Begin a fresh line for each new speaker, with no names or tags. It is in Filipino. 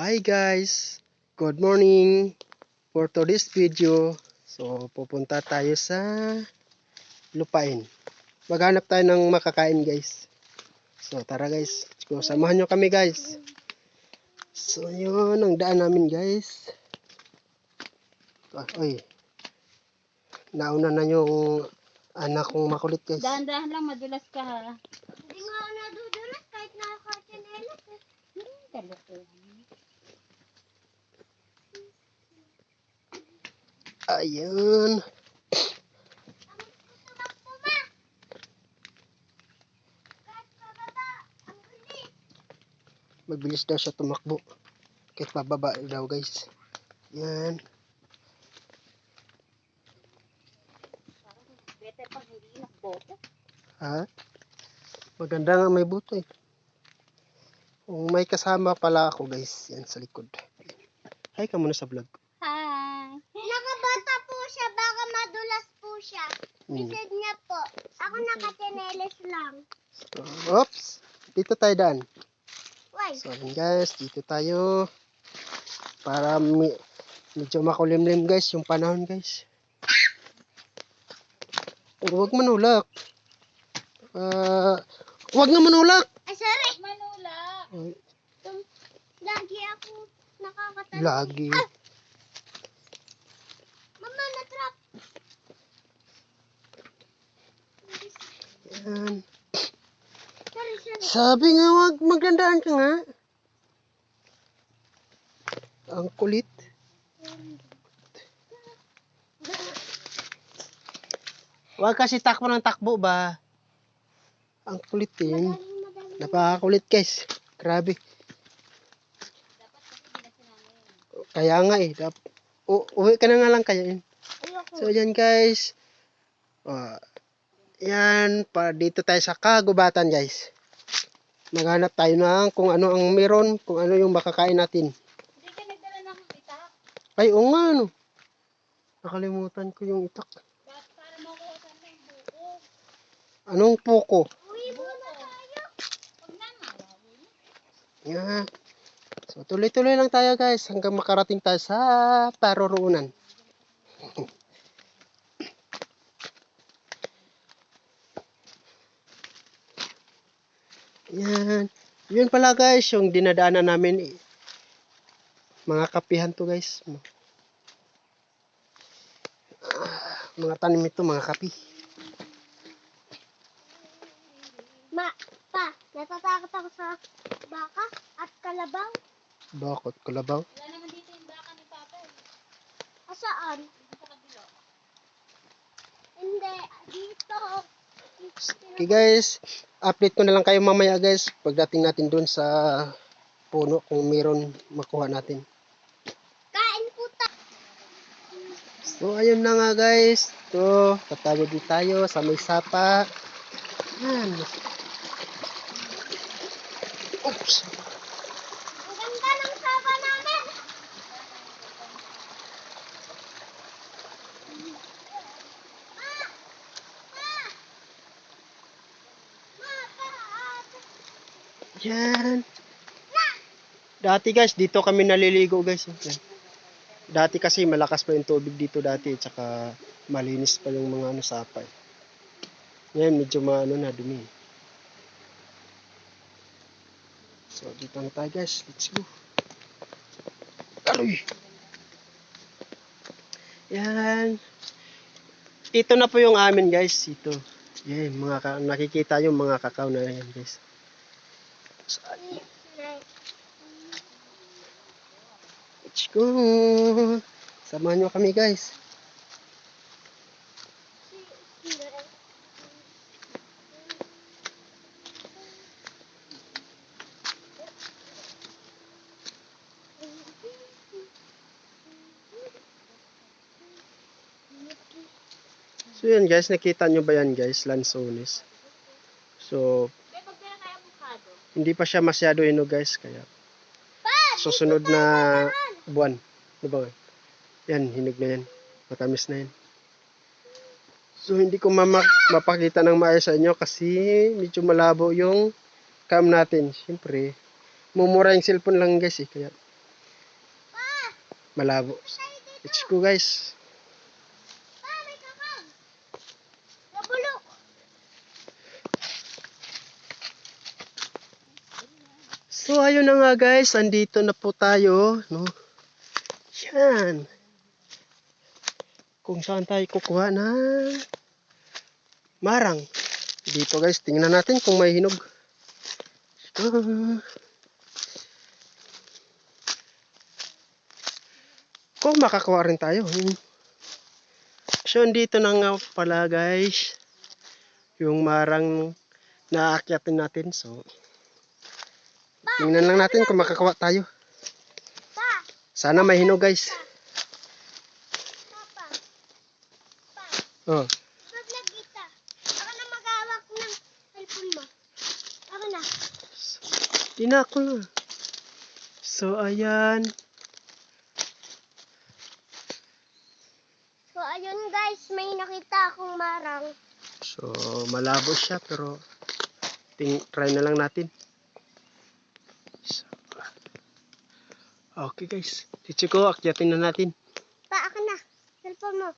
Hi guys! Good morning! For today's video, so pupunta tayo sa lupain. Maghanap tayo ng makakain guys. So tara guys, go. Samahan nyo kami guys. So yun, ang daan namin guys. Ah, oy. Nauna na yung anak kong makulit guys.
Dahan-dahan lang, madulas ka ha.
Hindi nga ako nadudulas kahit nakachinelas. eh.
Hmm, kalokohan.
Ayun.
Tumakbo ma! Kahit pababa, ang bilis.
Magbilis daw siya tumakbo. Kahit pababa daw guys. Yan.
Better pag hindi nakboto.
Ha? Maganda nga may buto eh. Kung may kasama pala ako guys, yan sa likod. Hi ka muna sa vlog.
Hi!
Nakabata po siya, baka madulas po
Hmm.
Isad niya po. Ako nakachinelas lang.
So, oops! Dito tayo daan.
Why?
So yun guys, dito tayo. Para mi- medyo makulimlim guys yung panahon guys. Huwag manulak. Ah, huwag nga manulak.
Ay, sorry.
Manula!
Tum- Lagi ako nakakatanong.
Lagi.
Mama,
Yan. Sabi nga wag magandaan ka nga. Ang kulit. Wag kasi takbo ng takbo ba? Ang kulit eh.
Madaling, madaling.
Napakakulit guys. Grabe. Kaya nga eh. Dap- U- uwi ka na nga lang kaya yun. So yan guys. Ah, yan. Pa, dito tayo sa kagubatan guys. Maghanap tayo ng kung ano ang meron. Kung ano yung makakain natin.
Hindi ka nagdala ng itak.
Ay, oo nga no. Nakalimutan ko yung itak.
Para, para makuha sa ng buko.
Anong puko?
Uwi muna tayo.
Huwag na mawawin.
Yan. So tuloy-tuloy lang tayo guys hanggang makarating tayo sa paroroonan. Yan. Yun pala guys, yung dinadaanan namin. eh. Mga kapihan to guys. Mga tanim ito, mga kapi.
Ma, pa, natatakot ako sa baka at kalabaw.
Bakot, kalabaw.
Wala naman dito yung baka ni Papa. eh.
Asaan?
Dito sa kabilo.
Hindi, dito.
Okay guys, update ko na lang kayo mamaya guys pagdating natin dun sa puno kung meron makuha natin.
Kain po tayo.
So ayun na nga guys, to tatawid din tayo sa may sapa. Yan. Oops.
Ang ganda ng saba namin. Ma! Ma! Ma, pa, ate.
Yan. Dati guys, dito kami naliligo guys. Yan. Dati kasi malakas pa yung tubig dito dati, tsaka malinis pa yung mga ano sapa. eh. Ngayon medyo maano na dumi. So dito na tayo guys, let's go. Aroy! Yan. Ito na po yung amin guys, ito. Yan, mga nakikita yung mga kakao na yan guys. Saan? Let's go! Samahan nyo kami guys. So yan guys, nakita nyo ba yan guys, lansones. So,
May pagdala kaya avocado.
Hindi pa siya masyado hinog guys, kaya susunod na buwan. Diba? Yan, hinog na yan. Matamis na yan. So, hindi ko mama mapakita ng maayos sa inyo kasi medyo malabo yung cam natin. Siyempre, mumura yung cellphone lang guys eh. Kaya, malabo. Let's go guys.
Pa, may kakag. Nabulok.
So ayun na nga guys, andito na po tayo, no? Yan. Kung saan tayo kukuha ng marang. Dito guys, tingnan natin kung may hinog. Ah. Kung makakuha rin tayo. So, andito na nga pala guys. Yung marang naakyatin natin. So, tingnan lang natin kung makakuha tayo. Sana may hinog guys. Oh.
vlog kita. Ako na mag-awak ng cellphone mo. Ako na.
Di na ako na. So, ayan.
So, ayun guys, may nakita akong marang.
So, malabo siya pero ting try na lang natin. So, okay guys. Let's go, akyatin na natin.
Pa, ako na. Cellphone mo.